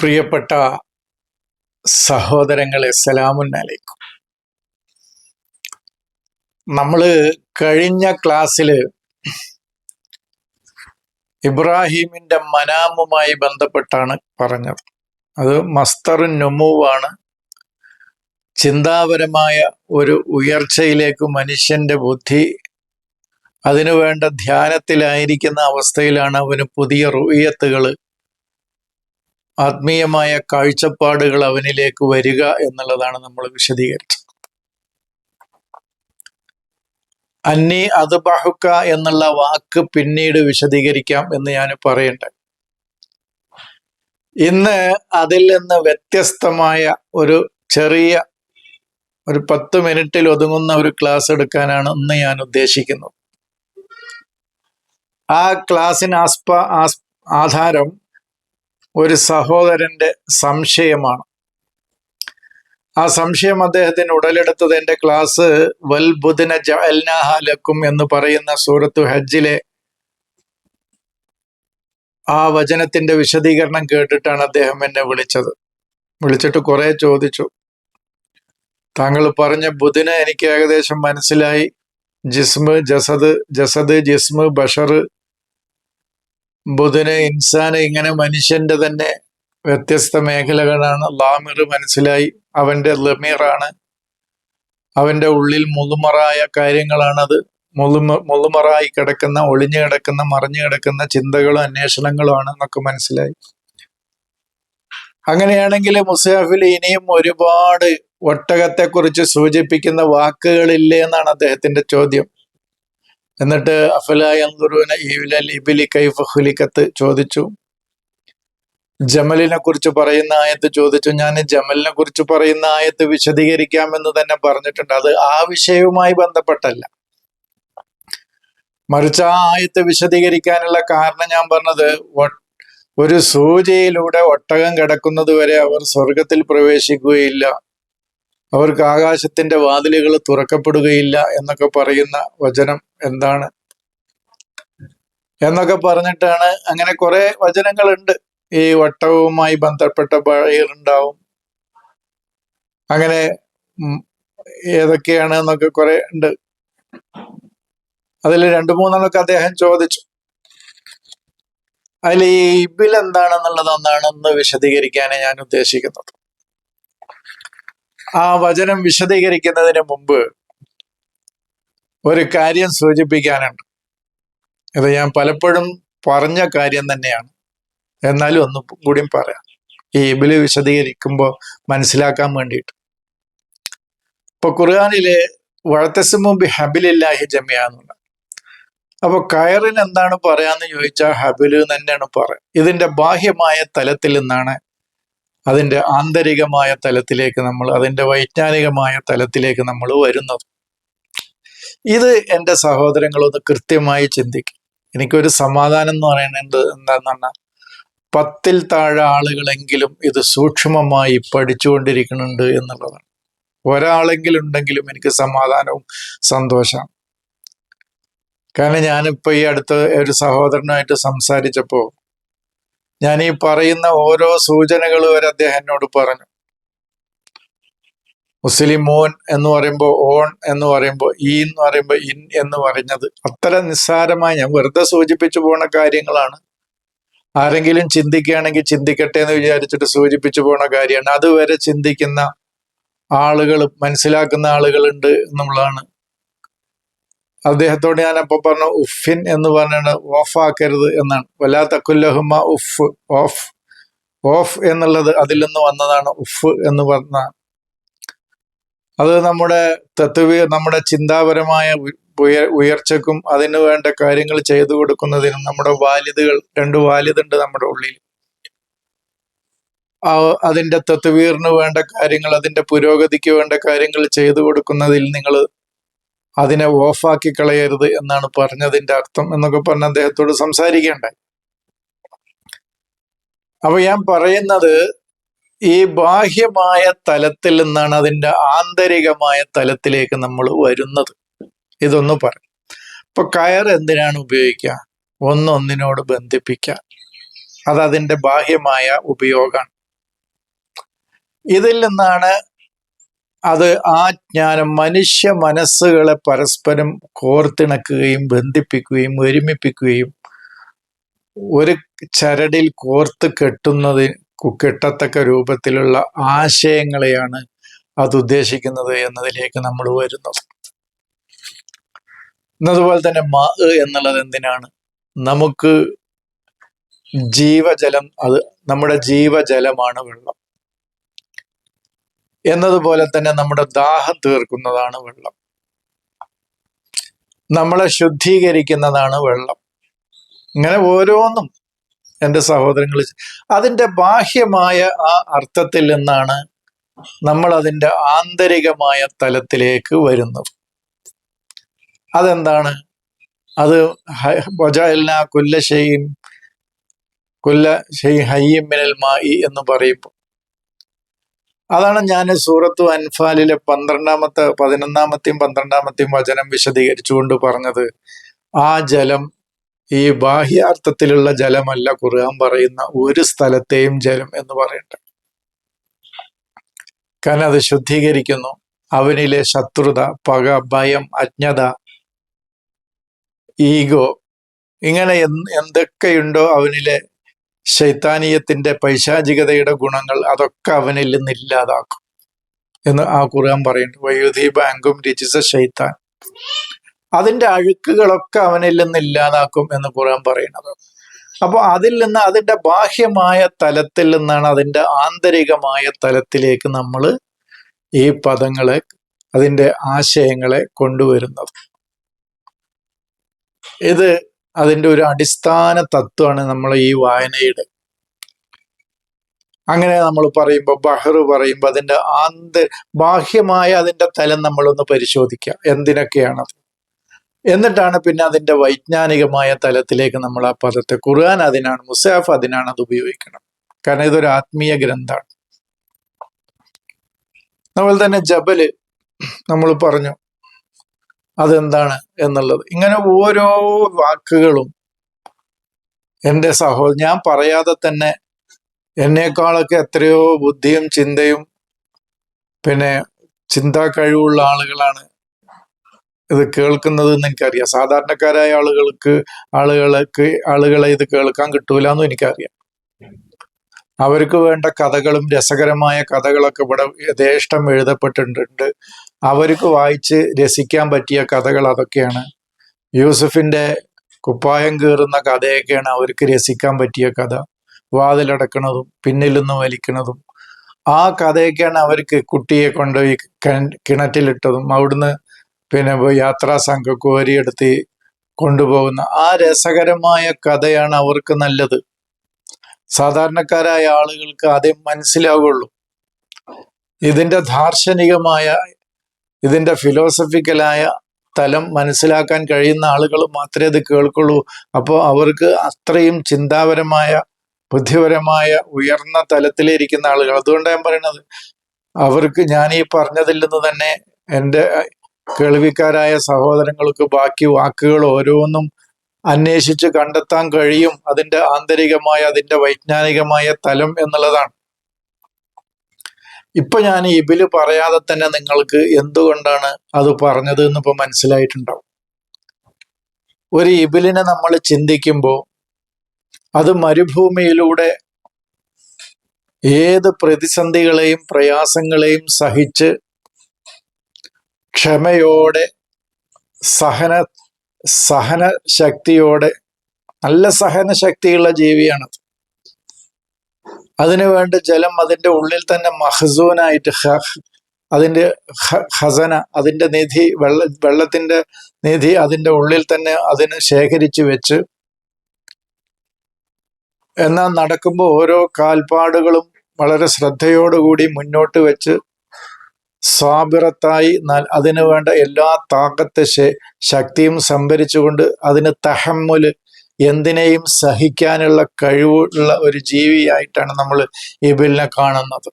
പ്രിയപ്പെട്ട സഹോദരങ്ങളെ സലാമുൻ അലൈക്കും നമ്മൾ കഴിഞ്ഞ ക്ലാസ്സിൽ ഇബ്രാഹിമിന്റെ മനാമുമായി ബന്ധപ്പെട്ടാണ് പറഞ്ഞത്. അത് മസ്തറു നൊമുവാണ്. ചിന്താപരമായ ഒരു ഉയർച്ചയിലേക്ക് മനുഷ്യന്റെ ബുദ്ധി അതിനുവേണ്ട ധ്യാനത്തിലായിരിക്കുന്ന അവസ്ഥയിലാണ് അവന് പുതിയ റുയത്തുകൾ ആത്മീയമായ കാഴ്ചപ്പാടുകൾ അവനിലേക്ക് വരിക എന്നുള്ളതാണ് നമ്മൾ വിശദീകരിച്ചത്. അന്നി അത് ബഹുക്ക എന്നുള്ള വാക്ക് പിന്നീട് വിശദീകരിക്കാം എന്ന് ഞാൻ പറയണ്ട ഇന്ന് അതിൽ നിന്ന് വ്യത്യസ്തമായ ഒരു ചെറിയ ഒരു പത്ത് മിനിറ്റിൽ ഒതുങ്ങുന്ന ഒരു ക്ലാസ് എടുക്കാനാണ് ഇന്ന് ഞാൻ ഉദ്ദേശിക്കുന്നത്. ആ ക്ലാസ്സിന് ആസ്പ ആസ് ആധാരം ഒരു സഹോദരന്റെ സംശയമാണ്. ആ സംശയം അദ്ദേഹത്തിന് ഉടലെടുത്തത് എന്റെ ക്ലാസ് വൽ ബുധന ജൽനാഹാലക്കും എന്ന് പറയുന്ന സൂറത്തു ഹജ്ജിലെ ആ വചനത്തിന്റെ വിശദീകരണം കേട്ടിട്ടാണ് അദ്ദേഹം എന്നെ വിളിച്ചത്. വിളിച്ചിട്ട് കുറെ ചോദിച്ചു. താങ്കൾ പറഞ്ഞ ബുധന എനിക്ക് ഏകദേശം മനസ്സിലായി. ജിസ്മ് ജസദ് ജസദ് ജിസ്മ് ബഷർ ബുധന് ഇൻസാന് ഇങ്ങനെ മനുഷ്യന്റെ തന്നെ വ്യത്യസ്ത മേഖലകളാണ്. ലാമിർ മനസ്സിലായി. അവന്റെ ലമീറാണ്. അവന്റെ ഉള്ളിൽ മുളുമറായ കാര്യങ്ങളാണത്. മുളുമ മുളുമറായി കിടക്കുന്ന ഒളിഞ്ഞു കിടക്കുന്ന മറിഞ്ഞു കിടക്കുന്ന ചിന്തകളും അന്വേഷണങ്ങളും എന്നൊക്കെ മനസ്സിലായി. അങ്ങനെയാണെങ്കിൽ മുസാഫിൽ ഇനിയും ഒരുപാട് ഒട്ടകത്തെക്കുറിച്ച് സൂചിപ്പിക്കുന്ന വാക്കുകളില്ലേ എന്നാണ് അദ്ദേഹത്തിന്റെ ചോദ്യം. എന്നിട്ട് അഫലായൂന ഇബിലി ചോദിച്ചു. ജമലിനെ കുറിച്ച് പറയുന്ന ആയത്ത് ചോദിച്ചു. ഞാൻ ജമലിനെ കുറിച്ച് പറയുന്ന ആയത്ത് വിശദീകരിക്കാമെന്ന് തന്നെ പറഞ്ഞിട്ടുണ്ട്. അത് ആ വിഷയവുമായി ബന്ധപ്പെട്ടല്ല. മറിച്ച് ആ ആയത്ത് വിശദീകരിക്കാനുള്ള കാരണം ഞാൻ പറഞ്ഞത് ഒരു സൂചിയിലൂടെ ഒട്ടകം കിടക്കുന്നത് വരെ അവർ സ്വർഗത്തിൽ പ്രവേശിക്കുകയില്ല. അവർക്ക് ആകാശത്തിന്റെ വാതിലുകൾ തുറക്കപ്പെടുകയില്ല എന്നൊക്കെ പറയുന്ന വചനം എന്താണ്? എന്നൊക്കെ പറഞ്ഞിട്ടാണ് അങ്ങനെ കുറെ വചനങ്ങളുണ്ട്. ഈ വട്ടവുമായി ബന്ധപ്പെട്ട ഉണ്ടാവും അങ്ങനെ ഏതൊക്കെയാണ് എന്നൊക്കെ കുറെ ഉണ്ട്. അതിൽ രണ്ടു മൂന്നെണ്ണമൊക്കെ അദ്ദേഹം ചോദിച്ചു. അതിൽ ഈ ഇബിൽ എന്താണെന്നുള്ളത് ഒന്നാണെന്ന് വിശദീകരിക്കാനേ ഞാൻ ഉദ്ദേശിക്കുന്നത്. ആ വചനം വിശദീകരിക്കുന്നതിന് മുമ്പ് ഒരു കാര്യം സൂചിപ്പിക്കാനുണ്ട്. ഇത് ഞാൻ പലപ്പോഴും പറഞ്ഞ കാര്യം തന്നെയാണ്. എന്നാലും ഒന്നും കൂടി പറയാം. ഈ ഇബിൽ വിശദീകരിക്കുമ്പോൾ മനസ്സിലാക്കാൻ വേണ്ടിയിട്ട്. ഇപ്പൊ ഖുർആാനിലെ വഴത്തസുമുമ്പ് ഹബിലില്ലാഹി ജമിയാന്നുള്ള അപ്പൊ കയറിന് എന്താണ് പറയാന്ന് ചോദിച്ചാൽ ഹബിൽ തന്നെയാണ് പറയാം. ഇതിന്റെ ബാഹ്യമായ തലത്തിൽ നിന്നാണ് അതിന്റെ ആന്തരികമായ തലത്തിലേക്ക് നമ്മൾ അതിന്റെ വൈജ്ഞാനികമായ തലത്തിലേക്ക് നമ്മൾ വരുന്നത്. ഇത് എന്റെ സഹോദരങ്ങളൊന്ന് കൃത്യമായി ചിന്തിക്കും. എനിക്കൊരു സമാധാനം എന്ന് പറയുന്നത് എന്താന്ന് പറഞ്ഞാൽ പത്തിൽ താഴെ ആളുകളെങ്കിലും ഇത് സൂക്ഷ്മമായി പഠിച്ചുകൊണ്ടിരിക്കുന്നുണ്ട് എന്നുള്ളതാണ്. ഒരാളെങ്കിലും ഉണ്ടെങ്കിലും എനിക്ക് സമാധാനവും സന്തോഷമാണ് കാരണം ഞാനിപ്പോൾ ഈ അടുത്ത് ഒരു സഹോദരനായിട്ട് സംസാരിച്ചപ്പോൾ ഞാൻ ഈ പറയുന്ന ഓരോ സൂചനകൾ വരെ അദ്ദേഹം എന്നോട് പറഞ്ഞു. മുസ്ലിം മോൻ എന്ന് പറയുമ്പോൾ ഓൺ എന്ന് പറയുമ്പോൾ ഈ എന്ന് പറയുമ്പോൾ ഇൻ എന്ന് പറഞ്ഞത് അത്ര നിസ്സാരമായി ഞാൻ വെറുതെ സൂചിപ്പിച്ചു പോണ കാര്യങ്ങളാണ്. ആരെങ്കിലും ചിന്തിക്കുകയാണെങ്കിൽ ചിന്തിക്കട്ടെ എന്ന് വിചാരിച്ചിട്ട് സൂചിപ്പിച്ചു പോണ കാര്യമാണ്. അതുവരെ ചിന്തിക്കുന്ന ആളുകൾ മനസ്സിലാക്കുന്ന ആളുകളുണ്ട് എന്നുള്ളതാണ് അദ്ദേഹത്തോട് ഞാൻ അപ്പൊ പറഞ്ഞു ഉഫിൻ എന്ന് പറഞ്ഞാണ് ഓഫ് ആക്കരുത് എന്നാണ്. വല്ലാത്ത കുല്ലഹുമ ഉഫ് ഓഫ് ഓഫ് എന്നുള്ളത് അതിൽ നിന്ന് വന്നതാണ് ഉഫ് എന്ന് പറഞ്ഞ അത് നമ്മുടെ തത്വ നമ്മുടെ ചിന്താപരമായ ഉയർ ഉയർച്ചക്കും അതിന് വേണ്ട കാര്യങ്ങൾ ചെയ്തു കൊടുക്കുന്നതിനും നമ്മുടെ വാലിദുകൾ രണ്ട് വാലിദുണ്ട് നമ്മുടെ ഉള്ളിൽ. അതിന്റെ തത്വീറിന് വേണ്ട കാര്യങ്ങൾ അതിന്റെ പുരോഗതിക്ക് വേണ്ട കാര്യങ്ങൾ ചെയ്തു കൊടുക്കുന്നതിൽ നിങ്ങൾ അതിനെ ഓഫാക്കി കളയരുത് എന്നാണ് പറഞ്ഞതിന്റെ അർത്ഥം എന്നൊക്കെ പറഞ്ഞ് അദ്ദേഹത്തോട് സംസാരിക്കേണ്ടായി അപ്പൊ ഞാൻ പറയുന്നത് ഈ ബാഹ്യമായ തലത്തിൽ നിന്നാണ് അതിന്റെ ആന്തരികമായ തലത്തിലേക്ക് നമ്മൾ വരുന്നത്. ഇതൊന്ന് പറയും ഇപ്പൊ കയർ എന്തിനാണ് ഉപയോഗിക്കുക? ഒന്നൊന്നിനോട് ബന്ധിപ്പിക്കാൻ അത് അതിന്റെ ബാഹ്യമായ ഉപയോഗമാണ്. ഇതിൽ നിന്നാണ് അത് ആ ജ്ഞാനം മനുഷ്യ മനസ്സുകളെ പരസ്പരം കോർത്തിണക്കുകയും ബന്ധിപ്പിക്കുകയും ഒരുമിപ്പിക്കുകയും ഒരു ചരടിൽ കോർത്ത് കെട്ടുന്നത് കെട്ടത്തക്ക രൂപത്തിലുള്ള ആശയങ്ങളെയാണ് അത് ഉദ്ദേശിക്കുന്നത് എന്നതിലേക്ക് നമ്മൾ വരുന്നത് എന്നതുപോലെ തന്നെ മ എന്നുള്ളത് എന്തിനാണ്? നമുക്ക് ജീവജലം അത് നമ്മുടെ ജീവജലമാണ് വെള്ളം. എന്നതുപോലെ തന്നെ നമ്മുടെ ദാഹം തീർക്കുന്നതാണ് വെള്ളം. നമ്മളെ ശുദ്ധീകരിക്കുന്നതാണ് വെള്ളം. ഇങ്ങനെ ഓരോന്നും എന്റെ സഹോദരങ്ങൾ അതിന്റെ ബാഹ്യമായ ആ അർത്ഥത്തിൽ നിന്നാണ് നമ്മൾ അതിന്റെ ആന്തരികമായ തലത്തിലേക്ക് വരുന്നത്. അതെന്താണ്? അത് ബൊജാലിന കുല്ല കുല്ല ഷെയ് ഹയ്യമ്മിനൽ മായി എന്ന് പറയുമ്പോൾ അതാണ് ഞാൻ സൂറത്തു അൻഫാലിലെ പന്ത്രണ്ടാമത്തെ പതിനൊന്നാമത്തെയും പന്ത്രണ്ടാമത്തെയും വചനം വിശദീകരിച്ചുകൊണ്ട് പറഞ്ഞത്. ആ ജലം ഈ ബാഹ്യാർത്ഥത്തിലുള്ള ജലമല്ല ഖുർആൻ പറയുന്ന ഒരു സ്ഥലത്തെയും ജലം എന്ന് പറയട്ടെ. കാരണം അത് ശുദ്ധീകരിക്കുന്നു. അവനിലെ ശത്രുത പക ഭയം അജ്ഞത ഈഗോ ഇങ്ങനെ എന്തൊക്കെയുണ്ടോ അവനിലെ ശൈത്താനീയത്തിന്റെ പൈശാചികതയുടെ ഗുണങ്ങൾ അതൊക്കെ അവനിൽ നിന്ന് ഇല്ലാതാക്കും. എന്ന് ആ ഖുർആൻ പറയുന്നു. വൈദ്യുതി ബാങ്കും രചിച്ച ശൈത്താൻ. അതിന്റെ അഴുക്കുകളൊക്കെ അവനിൽ നിന്ന് ഇല്ലാതാക്കും എന്ന് ഖുർആൻ പറയുന്നത്. അപ്പോൾ അതിൽ നിന്ന് അതിന്റെ ബാഹ്യമായ തലത്തിൽ നിന്നാണ് അതിന്റെ ആന്തരികമായ തലത്തിലേക്ക് നമ്മൾ ഈ പദങ്ങളെ അതിന്റെ ആശയങ്ങളെ കൊണ്ടുവരുന്നത്. ഇത് അതിന്റെ ഒരു അടിസ്ഥാന തത്വമാണ് നമ്മൾ ഈ വായനയുടെ. അങ്ങനെ നമ്മൾ പറയുമ്പോൾ ബഹർ പറയുമ്പോൾ അതിന്റെ ആന്ത ബാഹ്യമായ അതിന്റെ തലം നമ്മളൊന്ന് പരിശോധിക്കുക എന്തിനൊക്കെയാണത്? എന്നിട്ടാണ് പിന്നെ അതിന്റെ വൈജ്ഞാനികമായ തലത്തിലേക്ക് നമ്മൾ ആ പദത്തെ ഖുർആൻ അതിനാണ് മുസാഫ് അതിനാണ് അത് ഉപയോഗിക്കണം. കാരണം ഇതൊരു ആത്മീയ ഗ്രന്ഥമാണ് അതുപോലെ തന്നെ ജബൽ നമ്മൾ പറഞ്ഞു അതെന്താണ് എന്നുള്ളത്. ഇങ്ങനെ ഓരോ വാക്കുകളും എന്റെ സഹോ ഞാൻ പറയാതെ തന്നെ എന്നേക്കാളൊക്കെ എത്രയോ ബുദ്ധിയും ചിന്തയും പിന്നെ ചിന്താ കഴിവുള്ള ആളുകളാണ് ഇത് കേൾക്കുന്നത് എന്ന് എനിക്കറിയാം. സാധാരണക്കാരായ ആളുകൾക്ക് ആളുകൾക്ക് ആളുകളെ ഇത് കേൾക്കാൻ കിട്ടൂല എന്നും എനിക്കറിയാം. അവർക്ക് വേണ്ട കഥകളും രസകരമായ കഥകളൊക്കെ ഇവിടെ യഥേഷ്ടം എഴുതപ്പെട്ടിട്ടുണ്ട്. അവർക്ക് വായിച്ച് രസിക്കാൻ പറ്റിയ കഥകൾ അതൊക്കെയാണ്. യൂസഫിന്റെ കുപ്പായം കീറുന്ന കഥയൊക്കെയാണ് അവർക്ക് രസിക്കാൻ പറ്റിയ കഥ. വാതിലടക്കണതും പിന്നിൽ നിന്ന് വലിക്കണതും. ആ കഥയൊക്കെയാണ് അവർക്ക് കുട്ടിയെ കൊണ്ടുപോയി കിണറ്റിലിട്ടതും. അവിടുന്ന് പിന്നെ യാത്രാ സംഘം കോരിയെടുത്ത് കൊണ്ടുപോകുന്ന ആ രസകരമായ കഥയാണ് അവർക്ക് നല്ലത്. സാധാരണക്കാരായ ആളുകൾക്ക് ആദ്യം മനസ്സിലാവുള്ളൂ. ഇതിന്റെ ദാർശനികമായ ഇതിന്റെ ഫിലോസഫിക്കലായ തലം മനസ്സിലാക്കാൻ കഴിയുന്ന ആളുകൾ മാത്രമേ ഇത് കേൾക്കുള്ളൂ. അപ്പോൾ അവർക്ക് അത്രയും ചിന്താപരമായ ബുദ്ധിപരമായ ഉയർന്ന തലത്തിലിരിക്കുന്ന ആളുകൾ. അതുകൊണ്ട് ഞാൻ പറയുന്നത് അവർക്ക് ഞാൻ ഈ പറഞ്ഞതിൽ നിന്ന് തന്നെ എന്റെ കേൾവിക്കാരായ സഹോദരങ്ങൾക്ക് ബാക്കി വാക്കുകൾ ഓരോന്നും അന്വേഷിച്ച് കണ്ടെത്താൻ കഴിയും. അതിന്റെ ആന്തരികമായ അതിന്റെ വൈജ്ഞാനികമായ തലം എന്നുള്ളതാണ്. ഇപ്പൊ ഞാൻ ഇബിൽ പറയാതെ തന്നെ നിങ്ങൾക്ക് എന്തുകൊണ്ടാണ് അത് പറഞ്ഞത് എന്ന് ഇപ്പൊ മനസ്സിലായിട്ടുണ്ടാവും. ഒരു ഇബിലിനെ നമ്മൾ ചിന്തിക്കുമ്പോൾ അത് മരുഭൂമിയിലൂടെ ഏത് പ്രതിസന്ധികളെയും പ്രയാസങ്ങളെയും സഹിച്ച് ക്ഷമയോടെ സഹന സഹന ശക്തിയോടെ നല്ല സഹന ശക്തിയുള്ള ജീവിയാണത് അതിനു വേണ്ട ജലം അതിന്റെ ഉള്ളിൽ തന്നെ മഹസൂനായിട്ട് അതിന്റെ ഖസന അതിന്റെ നിധി വെള്ള വെള്ളത്തിന്റെ നിധി അതിന്റെ ഉള്ളിൽ തന്നെ അതിന് ശേഖരിച്ചു വെച്ച്. എന്നാൽ നടക്കുമ്പോൾ ഓരോ കാൽപ്പാടുകളും വളരെ ശ്രദ്ധയോടുകൂടി മുന്നോട്ട് വെച്ച് സ്വാബിറത്തായി അതിനു വേണ്ട എല്ലാ താക്കത്തെ ശക്തിയും സംഭരിച്ചുകൊണ്ട് അതിന് തഹമ്മുൽ എന്തിനേയും സഹിക്കാനുള്ള കഴിവുള്ള ഒരു ജീവിയായിട്ടാണ് നമ്മൾ ഇബിലിനെ കാണുന്നത്.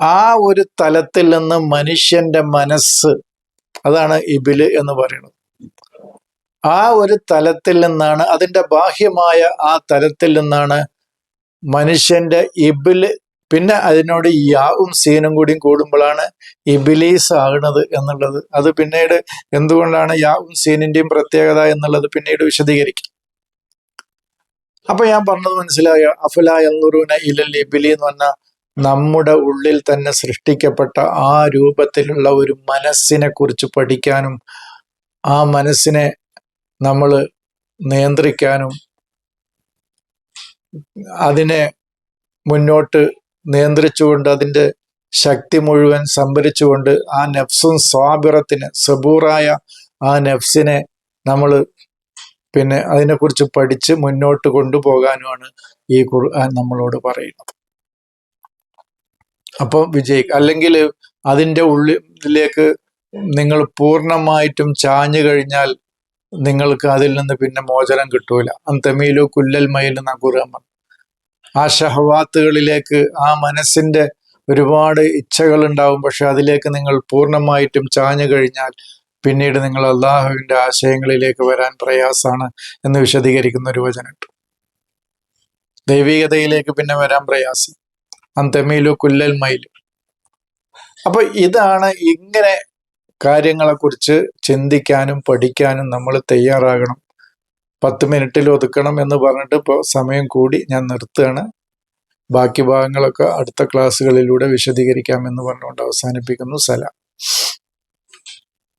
ആ ഒരു തലത്തിൽ നിന്ന് മനുഷ്യന്റെ മനസ്സ് അതാണ് ഇബിൽ എന്ന് പറയുന്നത്. ആ ഒരു തലത്തിൽ നിന്നാണ് അതിന്റെ ബാഹ്യമായ ആ തലത്തിൽ നിന്നാണ് മനുഷ്യന്റെ ഇബിൽ പിന്നെ അതിനോട് യാവും സീനും കൂടിയും കൂടുമ്പോഴാണ് ഇബിലീസ് ആകുന്നത് എന്നുള്ളത്. അത് പിന്നീട് എന്തുകൊണ്ടാണ് യാവും സീനിന്റെയും പ്രത്യേകത എന്നുള്ളത് പിന്നീട് വിശദീകരിക്കും. അപ്പൊ ഞാൻ പറഞ്ഞത് മനസ്സിലായ അഫല എന്നുറൂന ഇലൽ ഇബിലി എന്ന് പറഞ്ഞ നമ്മുടെ ഉള്ളിൽ തന്നെ സൃഷ്ടിക്കപ്പെട്ട ആ രൂപത്തിലുള്ള ഒരു മനസ്സിനെ കുറിച്ച് പഠിക്കാനും ആ മനസ്സിനെ നമ്മൾ നിയന്ത്രിക്കാനും അതിനെ മുന്നോട്ട് നിയന്ത്രിച്ചുകൊണ്ട് അതിന്റെ ശക്തി മുഴുവൻ സംഭരിച്ചുകൊണ്ട് ആ നെഫ്സും സ്വാബിറത്തിന് സബൂറായ ആ നെഫ്സിനെ നമ്മൾ പിന്നെ അതിനെക്കുറിച്ച് പഠിച്ച് മുന്നോട്ട് കൊണ്ടുപോകാനുമാണ് ഈ ഖുർആൻ നമ്മളോട് പറയുന്നത് അപ്പോൾ വിജയ് അല്ലെങ്കിൽ അതിന്റെ ഉള്ളിലേക്ക് നിങ്ങൾ പൂർണമായിട്ടും ചാഞ്ഞു കഴിഞ്ഞാൽ നിങ്ങൾക്ക് അതിൽ നിന്ന് പിന്നെ മോചനം കിട്ടൂല അന്തമീലു കുല്ലൽ മയിൽ എന്ന. ആ ഷഹവാത്തുകളിലേക്ക് ആ മനസ്സിന്റെ ഒരുപാട് ഇച്ഛകൾ ഉണ്ടാവും പക്ഷെ അതിലേക്ക് നിങ്ങൾ പൂർണമായിട്ടും ചാഞ്ഞു കഴിഞ്ഞാൽ പിന്നീട് നിങ്ങൾ അള്ളാഹുവിന്റെ ആശയങ്ങളിലേക്ക് വരാൻ പ്രയാസമാണ് എന്ന് വിശദീകരിക്കുന്ന ഒരു വചനമുണ്ട് ദൈവികതയിലേക്ക് പിന്നെ വരാൻ പ്രയാസം. അന്തമീലു കുല്ലൽ മയിൽ അപ്പൊ ഇതാണ് ഇങ്ങനെ കാര്യങ്ങളെക്കുറിച്ച് ചിന്തിക്കാനും പഠിക്കാനും നമ്മൾ തയ്യാറാകണം. പത്ത് മിനിറ്റിൽ ഒതുക്കണം എന്ന് പറഞ്ഞിട്ട് ഇപ്പോൾ സമയം കൂടി ഞാൻ നിർത്തുകയാണ്. ബാക്കി ഭാഗങ്ങളൊക്കെ അടുത്ത ക്ലാസ്സുകളിലൂടെ വിശദീകരിക്കാമെന്ന് പറഞ്ഞുകൊണ്ട് അവസാനിപ്പിക്കുന്നു. സലാം.